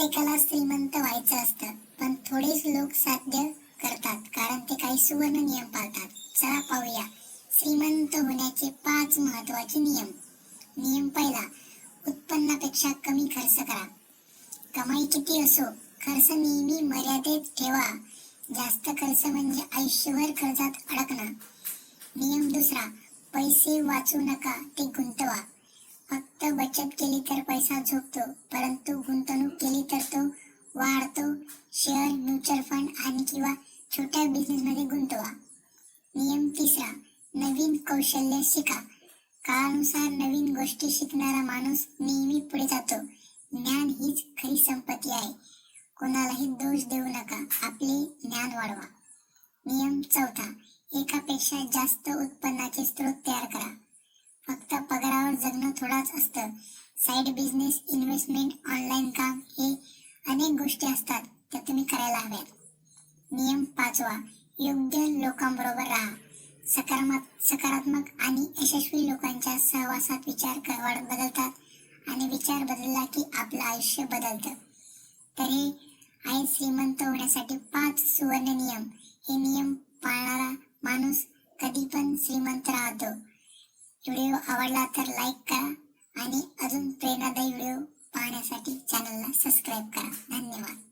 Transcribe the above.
प्रत्येकाला श्रीमंत व्हायचं असतं. पण थोडेच लोक साध्य करतात. कारण ते काही सुवर्ण नियम पाळतात. चला पाहूया. श्रीमंत होण्याचे पाच महत्त्वाचे नियम. नियम पहिला उत्पन्नापेक्षा कमी खर्च करा. कमाई किती असो खर्च नेहमी मर्यादेत ठेवा. जास्त खर्च म्हणजे आयुष्यभर कर्जात अडकणं. नियम दुसरा पैसे वाचू नका ते गुंत बचत केली तर पैसा झोपतो परंतु गुंतवणूक केली तर तो वाढतो. शेअर म्युच्युअल फंड आणि किंवा छोट्या बिझनेस मध्ये गुंतवा. नियम तिसरा नवीन कौशल्य शिका. काळानुसार नवीन गोष्टी शिकणारा माणूस नेहमी पुढे जातो. ज्ञान हीच खरी संपत्ती आहे. कोणालाही दोष देऊ नका. आपले ज्ञान वाढवा. नियम चौथा एकापेक्षा जास्त उत्पन्नाचे स्रोत तयार करा. जगणं थोडाच असतं. साईड बिझनेस इन्व्हेस्टमेंट ऑनलाईन काम हे अनेक गोष्टी असतात त्या तुम्ही करायला हव्यात. नियम पाचवा योग्य लोकांबरोबर राहा. सकारात्मक सकारात्मक आणि यशस्वी लोकांच्या सहवासात विचार बदलतात आणि विचार बदलला की आपलं आयुष्य बदलतं. तर हे आहे श्रीमंत होण्यासाठी पाच सुवर्ण नियम. हे नियम पाळणारा माणूस कधी पण श्रीमंत राहतो. व्हिडिओ आवडला तर लाईक करा आणि अजून प्रेरणादायी व्हिडिओ पाहण्यासाठी चॅनलला सबस्क्राईब करा. धन्यवाद.